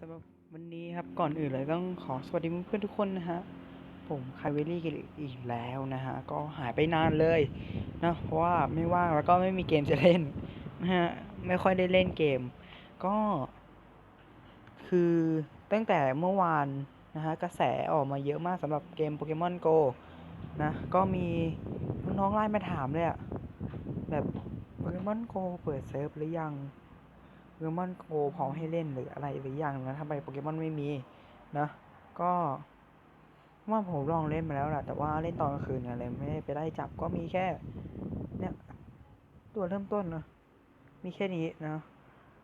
สำหรับวันนี้ครับก่อนอื่นเลยต้องขอสวัสดีเพื่อนๆทุกคนนะฮะผมคายเวลลี่กันอีกแล้วนะฮะก็หายไปนานเลยนะเพราะว่าไม่ว่างแล้วก็ไม่มีเกมจะเล่นนะฮะไม่ค่อยได้เล่นเกม ก็ คือตั้งแต่เมื่อวานนะฮะกระแสออกมาเยอะมากสำหรับเกมโปเกมอนโกนะก็มีน้องๆไลน์มาถามเลยอะแบบโปเกมอนโกเปิดเซิร์ฟหรือยัง โปเกมอนโกพร้อมให้เล่นหรืออะไรหรืออยังนะทำไมโปเกมอนไม่มีนะก็ว่าผมลองเล่นมาแล้วแหละแต่ว่าเล่นตอนกลางคืนอะไรไม่ได้ไปไล่จับก็มีแค่ เนี่ย ตัวเริ่มต้นนะมีแค่นี้นะ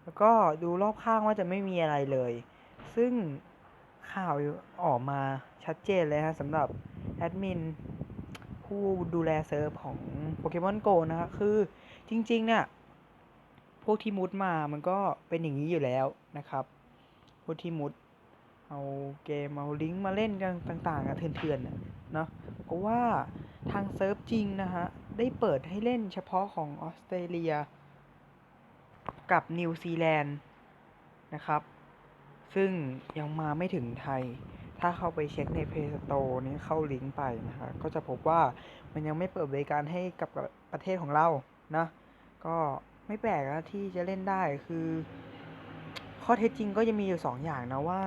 แล้วก็ดูรอบข้างว่าจะไม่มีอะไรเลย ซึ่งข่าวออกมาชัดเจนเลยฮะสำหรับแอดมินผู้ดูแลเซิร์ฟของโปเกมอนโกนะครับคือจริงๆเนี่ย พวกที่มุดมามันก็เป็นอย่างนี้อยู่แล้วนะครับ พวกที่มุด เอาเกมเอาลิงก์มาเล่นกันต่างๆอะเถื่อนๆน่ะเนาะก็ว่าทางเซิร์ฟจริงนะฮะ ได้เปิดให้เล่นเฉพาะของออสเตรเลีย กับนิวซีแลนด์นะครับ ซึ่งยังมาไม่ถึงไทย ถ้าเข้าไปเช็คใน Play Store นี้เข้าลิงก์ไปนะฮะก็จะพบว่ามันยังไม่เปิดบริการให้กับประเทศของเรานะ ก็ ไม่แปลกนะที่จะเล่นได้คือ ข้อเท็จจริงก็ยังมีอยู่สองอย่างนะว่า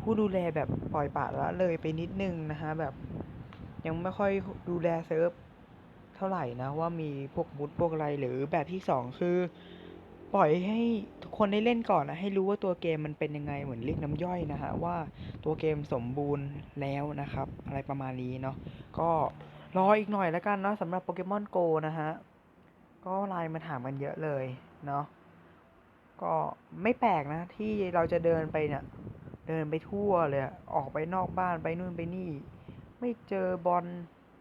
ผู้ดูแลแบบปล่อยปละละเลยไปนิดนึงนะฮะแบบยังไม่ค่อยดูแลเซิร์ฟเท่าไหร่นะว่ามีพวกมุดพวกอะไรหรือแบบที่สองคือ ปล่อยให้ทุกคนได้เล่นก่อนนะให้รู้ว่าตัวเกมมันเป็นยังไงเหมือนเรียกน้ำย่อยนะฮะว่าตัวเกมสมบูรณ์แล้วนะครับ อะไรประมาณนี้เนาะก็รออีกหน่อยแล้วกันเนาะสำหรับโปเกมอนโกนะฮะ ก็ไลน์มาถามกันเยอะเลยเนาะก็ไม่แปลกนะที่เราจะเดินไปเนี่ยเดินไปทั่วเลยออกไปนอกบ้านไปนู่นไปนี่ ไม่เจอบอล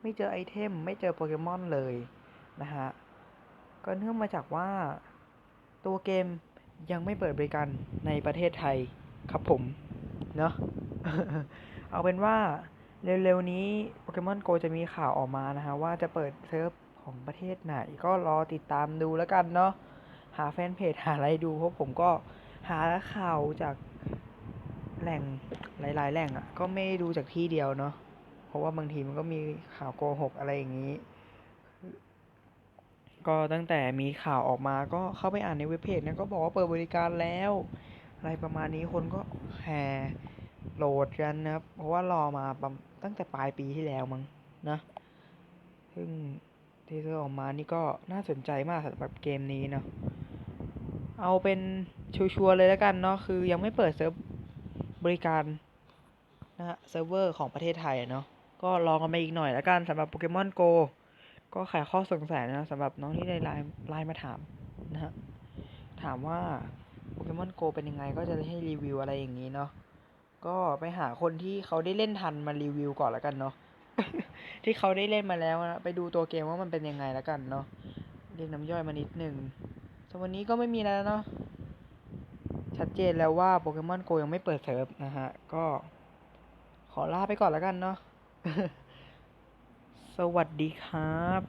ไม่เจอไอเทม ไม่เจอโปเกมอนเลยนะฮะก็เนื่องมาจากว่าตัวเกมยังไม่เปิดบริการในประเทศไทยครับผม เนาะเอาเป็นว่าเร็วๆนี้โปเกมอนโกจะมีข่าวออกมานะฮะว่าจะเปิดเซิร์ฟ ของประเทศไหนก็รอติดตามดูแล้วกันเนาะหาแฟนเพจหาอะไรดูเพราะผมก็หาข่าวจากแหล่งหลาย ๆ แหล่งอะ่ะ ก็ไม่ดูจากที่เดียวเนาะเพราะว่าบางทีมันก็มีข่าวโกหกอะไรอย่างนี้ ก็ตั้งแต่มีข่าวออกมาก็เข้าไปอ่านในเว็บเพจนะก็บอกว่าเปิดบริการแล้ว อะไรประมาณนี้คนก็แห่โหลดกันนะครับ เพราะว่ารอมาตั้งแต่ปลายปีที่แล้วมั้งนะ ซึ่ง ทเซอร์ออกมานี่ก็น่าสนใจมากสำหรับเกมนี้เนาะเอาเป็นชัวร์ๆเลยแล้วกันเนาะคือยังไม่เปิดเซิร์ฟบริการนะฮะเซิร์ฟเวอร์ของประเทศไทยอะเนาะก็ลองกันไปอีกหน่อยแล้วกันสำหรับโปเกมอนโกก็ขายข้อสงสัยนะสำหรับน้องที่ได้ไลน์ไลน์มาถามนะฮะถามว่าโปเกมอนโกเป็นยังไงก็จะให้รีวิวอะไรอย่างนี้เนาะก็ไปหาคนที่เขาได้เล่นทันมารีวิวก่อนแล้วกันเนาะ ที่เขาได้เล่นมาแล้วนะไปดูตัวเกมว่ามันเป็นยังไงแล้วกันเนาะเรียกน้ำย่อยมานิดหนึ่งสวันนี้ก็ไม่มีแล้วเนาะชัดเจนแล้วว่าโปเกมอนโกยังไม่เปิดเซิร์ฟนะฮะ ก็ขอลาไปก่อนแล้วกันเนาะสวัสดีครับ